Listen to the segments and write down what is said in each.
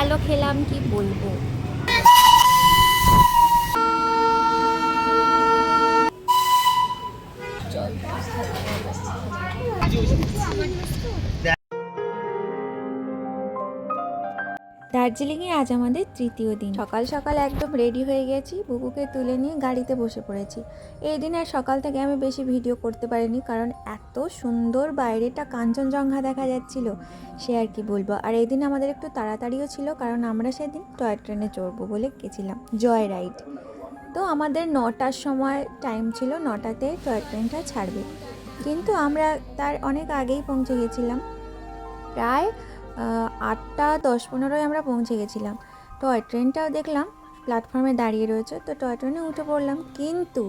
ভালো খেলাম কি বলব? দার্জিলিংয়ে আজ আমাদের তৃতীয় দিন। সকাল সকাল একদম রেডি হয়ে গেছি, বুবুকে তুলে নিয়ে গাড়িতে বসে পড়েছি। এই দিন আর সকাল থেকে আমি বেশি ভিডিও করতে পারিনি, কারণ এত সুন্দর বাইরেটা কাঞ্চনজঙ্ঘা দেখা যাচ্ছিল, সে আর কি বলব। আর এই দিন আমাদের একটু তাড়াতাড়িও ছিল, কারণ আমরা সেদিন টয় ট্রেনে চড়বো বলে গেছিলাম, জয় রাইড। তো আমাদের নটার সময় টাইম ছিল, নটাতে টয় ট্রেনটা ছাড়বে। কিন্তু আমরা তার অনেক আগেই পৌঁছে গেছিলাম। প্রায় আটটা দশ পনেরোয় আমরা পৌঁছে গেছিলাম। টয় ট্রেনটাও দেখলাম, প্ল্যাটফর্মে দাঁড়িয়ে রয়েছে, তো টয় ট্রেনে উঠে পড়লাম। কিন্তু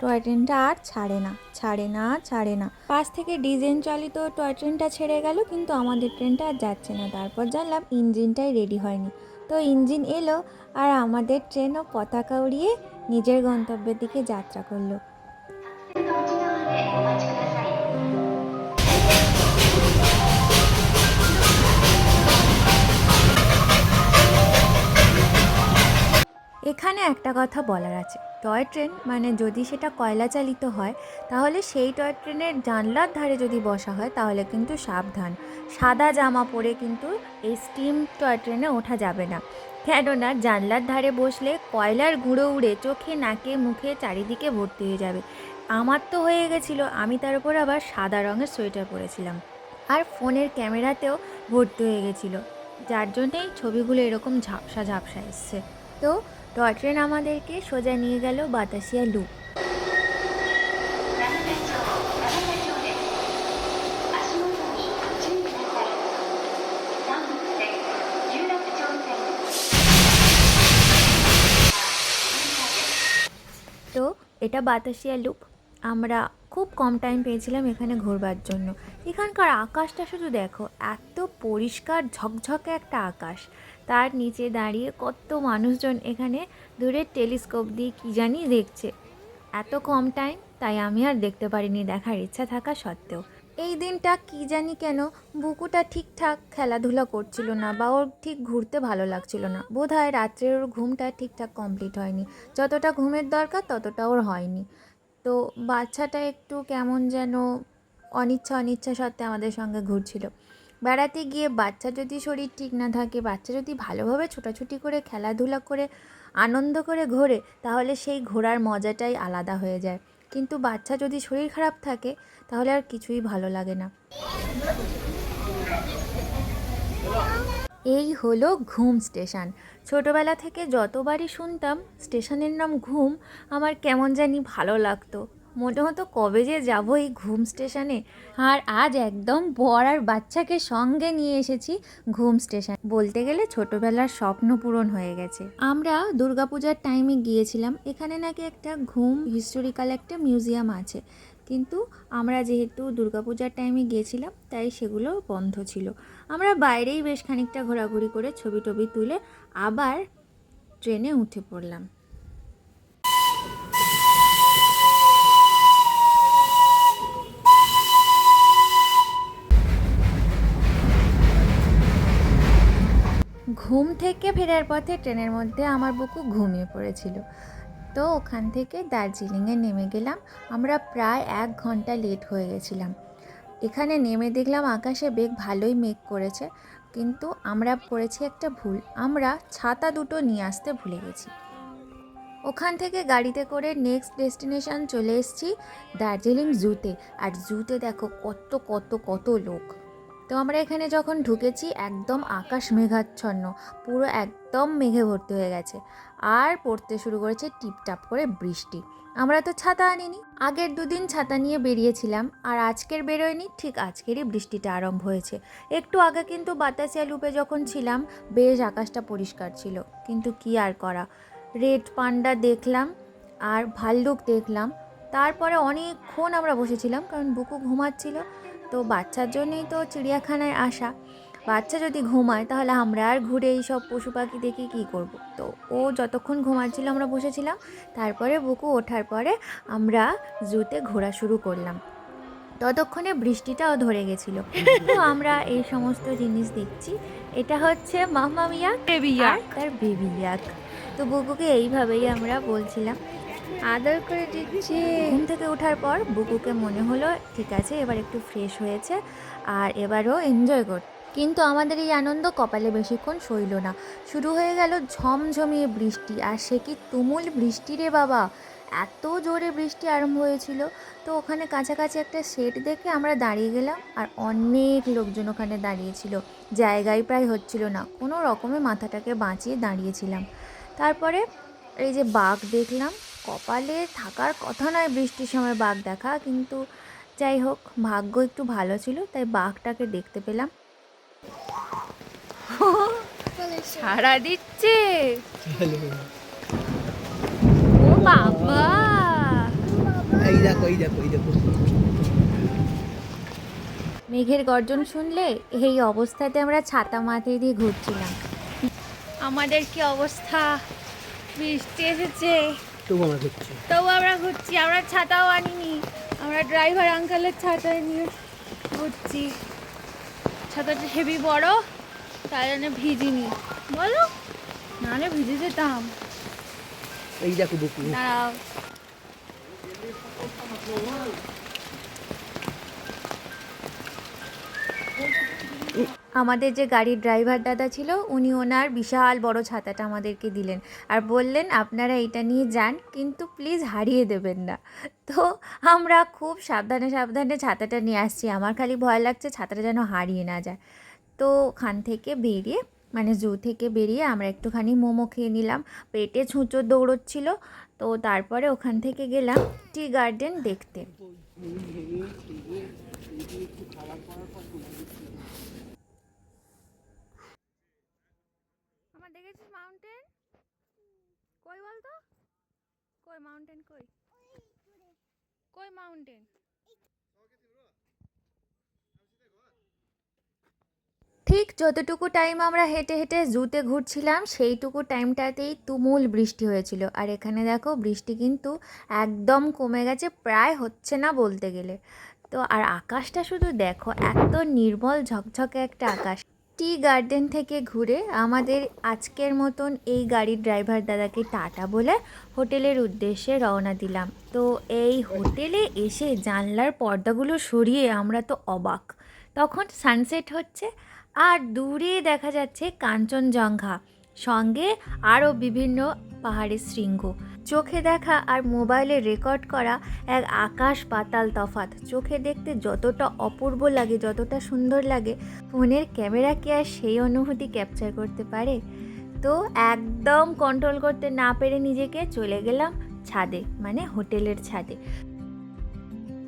টয় ট্রেনটা আর ছাড়ে না ছাড়ে না ছাড়ে না। পাশ থেকে ডিজেল চালিত টয় ট্রেনটা ছেড়ে গেল, কিন্তু আমাদের ট্রেনটা আর যাচ্ছে না। তারপর জানলাম ইঞ্জিনটাই রেডি হয়নি। তো ইঞ্জিন এলো আর আমাদের ট্রেনও পতাকা উড়িয়ে নিজের গন্তব্যের দিকে যাত্রা করল। একটা কথা বলার আছে। টয় ট্রেন মানে যদি সেটা কয়লা চালিত হয়, তাহলে সেই টয় ট্রেনের জানলার ধারে যদি বসা হয়, তাহলে কিন্তু সাবধান। সাদা জামা পরে কিন্তু এই স্টিম টয় ট্রেনে ওঠা যাবে না। কেননা জানলার ধারে বসলে কয়লার গুঁড়ো উড়ে চোখে, নাকে, মুখে, চারিদিকে ভর্তি হয়ে যাবে। আমার তো হয়ে গেছিল, আমি তার উপর আবার সাদা রঙের সোয়েটার পরেছিলাম। আর ফোনের ক্যামেরাতেও ভর্তি হয়ে গেছিল। যার জন্যেই ছবিগুলো এরকম ঝাপসা ঝাপসা এসছে। তো টয় ট্রেন আমাদেরকে সোজা নিয়ে গেল বাতাসিয়া লুপ তো এটা বাতাসিয়া লুপ আমরা খুব কম টাইম পেয়েছিলাম এখানে ঘোরবার জন্য। এখানকার আকাশটা শুধু দেখো, এত পরিষ্কার ঝকঝকে একটা আকাশ। তার নিচে দাঁড়িয়ে কত মানুষজন এখানে দূরের টেলিস্কোপ দিয়ে কী জানি দেখছে। এত কম টাইম, তাই আমি আর দেখতে পারিনি দেখার ইচ্ছা থাকা সত্ত্বেও। এই দিনটা কি জানি কেন বুকুটা ঠিকঠাক খেলাধুলা করছিল না বা ওর ঠিক ঘুরতে ভালো লাগছিল না। বোধ হয় রাত্রের ওর ঘুমটা ঠিকঠাক কমপ্লিট হয়নি। যতটা ঘুমের দরকার ততটা ওর হয়নি। তো বাচ্চাটা একটু কেমন যেন অনিচ্ছা অনিচ্ছা সত্ত্বে আমাদের সঙ্গে ঘুরছিল। বেড়াতে গিয়ে বাচ্চা যদি শরীর ঠিক না থাকে, বাচ্চা যদি ভালোভাবে ছোটাছুটি করে, খেলাধুলা করে, আনন্দ করে ঘোরে, তাহলে সেই ঘোরার মজাটাই আলাদা হয়ে যায়। কিন্তু বাচ্চা যদি শরীর খারাপ থাকে, তাহলে আর কিছুই ভালো লাগে না। এই হলো ঘুম স্টেশন। ছোটবেলা থেকে যতবারই শুনতাম, স্টেশনের নাম ঘুম, আমার কেমন জানি ভালো লাগতো। মনে হতো কবে যে যাব এই ঘুম স্টেশনে? আর আজ একদম বর আর বাচ্চাকে সঙ্গে নিয়ে এসেছি ঘুম স্টেশন। বলতে গেলে ছোটবেলার স্বপ্ন পূরণ হয়ে গেছে। আমরা দুর্গাপূজার টাইমে গিয়েছিলাম। এখানে নাকি একটা ঘুম হিস্টোরিক্যাল একটা মিউজিয়াম আছে। কিন্তু আমরা যেহেতু দুর্গাপূজার টাইমে গিয়েছিলাম, তাই সেগুলো বন্ধ ছিল। আমরা বাইরেই বেশ খানিকটা ঘোরাঘুরি করে ছবি টবি তুলে আবার ট্রেনে উঠে পড়লাম। ঘুম থেকে ফেরার পথে ট্রেনের মধ্যে আমার বুকু ঘুমিয়ে পড়েছিল। তো ওখান থেকে দার্জিলিংয়ে নেমে গেলাম। আমরা প্রায় এক ঘণ্টা লেট হয়ে গেছিলাম। এখানে নেমে দেখলাম আকাশে বেগ ভালোই মেঘ করেছে, কিন্তু আমরা করেছি একটা ভুল। আমরা ছাতা দুটো নিয়ে আসতে ভুলে গেছি। ওখান থেকে গাড়িতে করে নেক্সট ডেস্টিনেশন চলে এসেছি দার্জিলিং জুতে। আর জুতে দেখো কত কত কত লোক। তো আমরা এখানে যখন ঢুকেছি, একদম আকাশ মেঘাচ্ছন্ন, পুরো একদম মেঘে ভর্তি হয়ে গেছে। আর পড়তে শুরু করেছে টিপটাপ করে বৃষ্টি। আমরা তো ছাতা আনিনি। আগের দুদিন ছাতা নিয়ে বেরিয়েছিলাম, আর আজকের বেরোয়নি, ঠিক আজকেরই বৃষ্টিটা আরম্ভ হয়েছে। একটু আগে কিন্তু বাতাসিয়া লুপে যখন ছিলাম, বেশ আকাশটা পরিষ্কার ছিল। কিন্তু কি আর করা? রেড পান্ডা দেখলাম, আর ভাল্লুক দেখলাম। তারপরে অনেকক্ষণ আমরা বসেছিলাম, কারণ বুকু ঘুমাচ্ছিল। তো বাচ্চার জন্যই তো চিড়িয়াখানায় আসা। বাচ্চা যদি ঘুমায় তাহলে আমরা আর ঘুরে এই সব পশু পাখি দেখে কী করব? তো ও যতক্ষণ ঘুমাচ্ছিল আমরা বসেছিলাম। তারপরে বুকু ওঠার পরে আমরা জুতে ঘোরা শুরু করলাম। ততক্ষণে বৃষ্টিটাও ধরে গেছিল। তো আমরা এই সমস্ত জিনিস দেখছি। এটা হচ্ছে মাম্মা মিয়াক বেবি আর তার বেবি ইয়াক। তো বুকুকে এইভাবেই আমরা বলছিলাম। আদর করে দিচ্ছি। ঘুম থেকে ওঠার পর বুকুকে মনে হলো, ঠিক আছে, এবার একটু ফ্রেশ হয়েছে আর এবারও এনজয় কর কিন্তু আমাদের এই আনন্দ কপালে বেশিক্ষণ সইল না। শুরু হয়ে গেল ঝমঝমিয়ে বৃষ্টি। আর সে কি তুমুল বৃষ্টি রে বাবা? এত জোরে বৃষ্টি আরম্ভ হয়েছিল। তো ওখানে কাছাকাছি একটা সেট দেখে আমরা দাঁড়িয়ে গেলাম আর অনেক লোকজন ওখানে দাঁড়িয়েছিল। জায়গায় প্রায় হচ্ছিল না। কোনো রকমে মাথাটাকে বাঁচিয়ে দাঁড়িয়েছিলাম। তারপরে এই যে বাঘ দেখলাম কপালে থাকার কথা নয় বৃষ্টির সময় বাঘ দেখা কিন্তু যাই হোক ভাগ্য একটু ভালো ছিল তাই বাঘটাকে দেখতে পেলাম। সারা দিচ্ছে। ও বাবা। এই দেখো এই দেখো এই দেখো। মেঘের গর্জন শুনলে এই অবস্থাতে আমরা ছাতা মাথায় দিয়ে ঘুরছিলাম। আমাদের কি অবস্থা? বৃষ্টি এসেছে। তবু আমরা ঘুরছি। তবু আমরা ঘুরছি আমরা ছাতাও আনিনি আমরা ড্রাইভার আঙ্কেলের ছাতায় নিয়ে ঘুরছি। ছাতাটা হেভি বড় তাই জন্য ভিজিনি। বলো নাহলে ভিজে যেতাম। এই দেখো বুকু দাঁড়াও। আমাদের যে গাড়ির ড্রাইভার দাদা ছিল, উনি ওনার বিশাল বড় ছাতাটা আমাদেরকে দিলেন আর বললেন, আপনারা এটা নিয়ে যান, কিন্তু প্লিজ হারিয়ে দেবেন না। তো আমরা খুব সাবধানে সাবধানে ছাতাটা নিয়ে আসছি। আমার খালি ভয় লাগছে ছাতাটা যেন হারিয়ে না যায়। তো ওখান থেকে বেরিয়ে মানে জু থেকে বেরিয়ে আমরা একটুখানি মোমো খেয়ে নিলাম। পেটে ছুঁচো দৌড়চ্ছিল। তো তারপরে ওখান থেকে গেলাম টি গার্ডেন দেখতে আমার দেখেছিস মাউন্টেন কই বলতো? কই মাউন্টেন কই? কই মাউন্টেন ঠিক যতটুকু টাইম আমরা হেঁটে হেঁটে জুতে ঘুরছিলাম, সেইটুকু টাইমটাতেই তুমুল বৃষ্টি হয়েছিল। আর এখানে দেখো, বৃষ্টি কিন্তু একদম কমে গেছে, প্রায় হচ্ছে না বলতে গেলে। তো আর আকাশটা শুধু দেখো, এত নির্মল ঝকঝকে একটা আকাশ। টি গার্ডেন থেকে ঘুরে আমাদের আজকের মতন এই গাড়ির ড্রাইভার দাদাকে টাটা বলে হোটেলের উদ্দেশ্যে রওনা দিলাম। তো এই হোটেলে এসে জানলার পর্দাগুলো সরিয়ে আমরা তো অবাক। তখন সানসেট হচ্ছে আর দূরে দেখা যাচ্ছে কাঞ্চনজঙ্ঘা। সঙ্গে আরও বিভিন্ন পাহাড়ের শৃঙ্গ। চোখে দেখা আর মোবাইলে রেকর্ড করা এক আকাশ পাতাল তফাত চোখে দেখতে যতটা অপূর্ব লাগে, যতটা সুন্দর লাগে, ফোনের ক্যামেরা কি আর সেই অনুভূতি ক্যাপচার করতে পারে? তো একদম কন্ট্রোল করতে না পেরে নিজেকে চলে গেলাম ছাদে মানে হোটেলের ছাদে।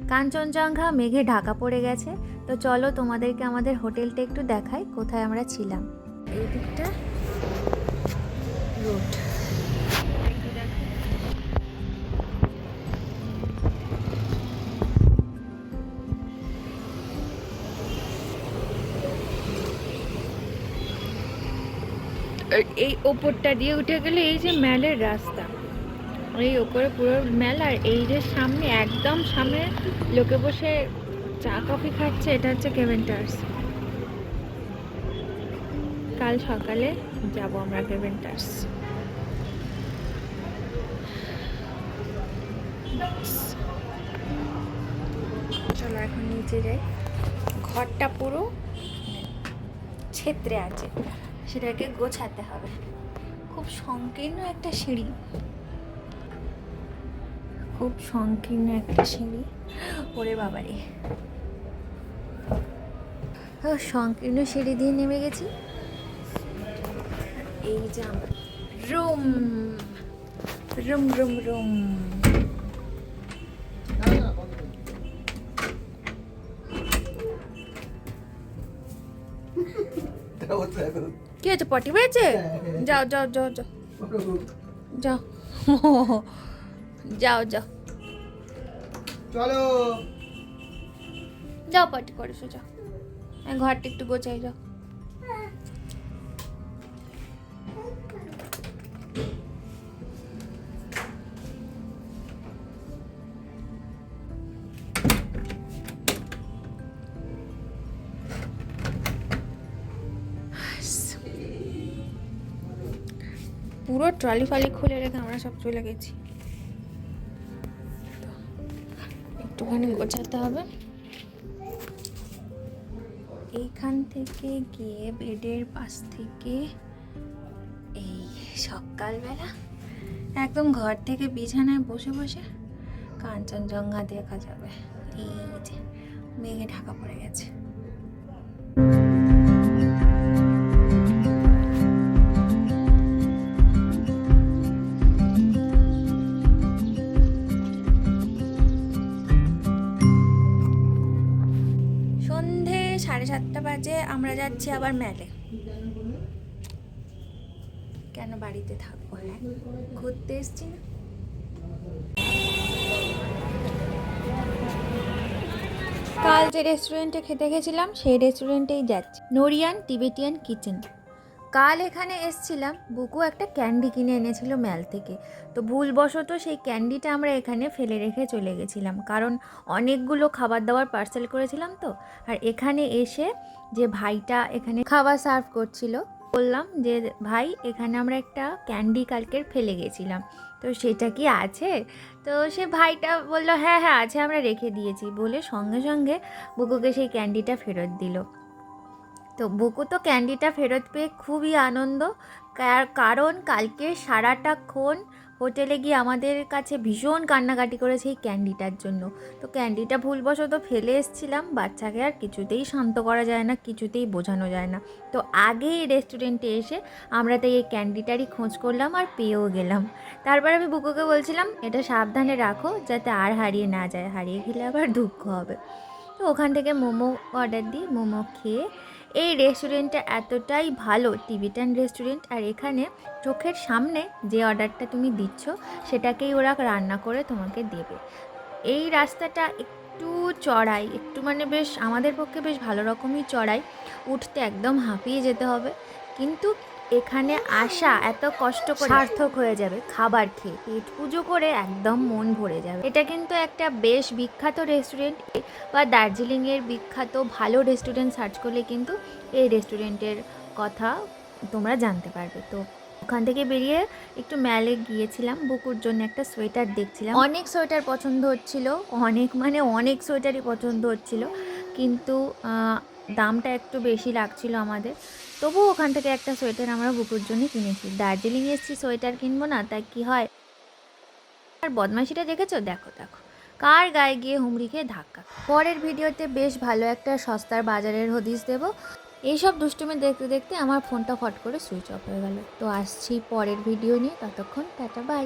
কাঞ্চনজঙ্ঘা, মেঘে ঢাকা পড়ে গেছে। তো চলো তোমাদেরকে আমাদের হোটেলটা একটু দেখাই, কোথায় আমরা ছিলাম। এই দিকটা রোড এই ওপরটা দিয়ে উঠে গেলে এই যে ম্যালের রাস্তা। এই ওপরে পুরো ম্যাল আর এই যে সামনে, একদম সামনে লোকে বসে চা, কফি খাচ্ছে, এটা হচ্ছে কেভেন্টার্স কাল সকালে যাব আমরা কেভেন্টার্স চলো এখন নিচে যাই। ঘরটা পুরো ছেত্রে আছে। সেটাকে গোছাতে হবে। খুব সংকীর্ণ একটা সিঁড়ি। খুব সংকীর্ণ একটা সিঁড়ি। ওরে বাবারে। সংকীর্ণ সিঁড়ি দিয়ে নেমে গেছি। এই যে আমার। রুম। Room room room. কি হয়েছে পটি পেয়েছে যাও যাও যাও যাও। যাও। যাও যাও। চলো। যাও পটি করে যাও। ঘরটা একটু গোছাই যাও। পুরো ট্রলি ফালি খুলে রেখে আমরা সব চলে গেছি। একটুখানি গোছাতে হবে। এইখান থেকে গিয়ে বেডের পাশ থেকে এই সকালবেলা একদম ঘর থেকে বিছানায় বসে বসে কাঞ্চনজঙ্ঘা দেখা যাবে। এই যে, মেঘে ঢাকা পড়ে গেছে। সাড়ে সাতটা বাজে, আমরা যাচ্ছি আবার মেলে। কেন বাড়িতে থাকব হ্যাঁ? ঘুরতে এসছি না? কাল যে রেস্টুরেন্টে খেতে গেছিলাম, সেই রেস্টুরেন্টেই যাচ্ছি। নোরিয়ান টিবেটিয়ান কিচেন। কাল এখানে এসছিলাম, বুকু একটা ক্যান্ডি কিনে এনেছিল ম্যাল থেকে। তো ভুলবশত সেই ক্যান্ডিটা আমরা এখানে ফেলে রেখে চলে গেছিলাম। কারণ অনেকগুলো খাবার দাবার পার্সেল করেছিলাম তো। আর এখানে এসে যে ভাইটা এখানে খাবার সার্ভ করছিল, বললাম যে, ভাই, এখানে আমরা একটা ক্যান্ডি কালকের ফেলে গেছিলাম। তো সেটা কি আছে? তো সে ভাইটা বলল হ্যাঁ হ্যাঁ আছে, আমরা রেখে দিয়েছি। বলে সঙ্গে সঙ্গে বুকুকে সেই ক্যান্ডিটা ফেরত দিল। তো বুকু তো ক্যান্ডিটা ফেরত পেয়ে খুবই আনন্দ। কার- কারণ কালকে সারাটাক্ষণ হোটেলে গিয়ে আমাদের কাছে ভীষণ কান্নাকাটি করেছে এই ক্যান্ডিটার জন্য। তো ক্যান্ডিটা ভুলবশত ফেলে এসেছিলাম, বাচ্চাকে আর কিছুতেই শান্ত করা যায় না, কিছুতেই বোঝানো যায় না। তো আগে এই রেস্টুরেন্টে এসে আমরা তাই এই ক্যান্ডিটারই খোঁজ করলাম আর পেয়েও গেলাম। তারপর আমি বুকুকে বলছিলাম, এটা সাবধানে রাখো যাতে আর হারিয়ে না যায়, হারিয়ে গেলে আবার দুঃখ হবে। তো ওখান থেকে মোমো অর্ডার দিই, মোমো খেয়ে এই রেস্টুরেন্টটা এতটাই ভালো টিবিটান রেস্টুরেন্ট আর এখানে চোখের সামনে যে অর্ডারটা তুমি দিচ্ছ, সেটাকেই ওরা রান্না করে তোমাকে দেবে। এই রাস্তাটা একটু চড়াই, একটু মানে বেশ, আমাদের পক্ষে বেশ ভালো রকমই চড়াই। উঠতে একদম হাঁপিয়ে যেতে হবে। কিন্তু এখানে আসা এত কষ্ট করে সার্থক হয়ে যাবে, খাবার খেয়ে। পেট পুজো করে একদম মন ভরে যাবে। এটা কিন্তু একটা বেশ বিখ্যাত রেস্টুরেন্ট বা দার্জিলিংয়ের বিখ্যাত ভালো রেস্টুরেন্ট সার্চ করলে কিন্তু এই রেস্টুরেন্টের কথা তোমরা জানতে পারবে। তো ওখান থেকে বেরিয়ে একটু ম্যালে গিয়েছিলাম, বুকুর জন্য একটা সোয়েটার দেখছিলাম। অনেক সোয়েটার পছন্দ হচ্ছিল, অনেক মানে অনেক সোয়েটারই পছন্দ হচ্ছিল, কিন্তু দামটা একটু বেশি লাগছিল আমাদের। তবুও ওখান থেকে একটা সোয়েটার আমরা বুকুর জন্য কিনেছি। দার্জিলিং এসেছি, সোয়েটার কিনবো না তাই কি হয়? আর বদমাইশিটা দেখেছ? দেখো দেখো। কার গায়ে গিয়ে হুমড়ি খেয়ে ধাক্কা? পরের ভিডিওতে বেশ ভালো একটা সস্তার বাজারের হদিস দেব। এইসব দুষ্টুমি দেখতে দেখতে আমার ফোনটা ফট করে সুইচ অফ হয়ে গেল। তো আসছি পরের ভিডিও নিয়ে। ততক্ষণ টাটা বাই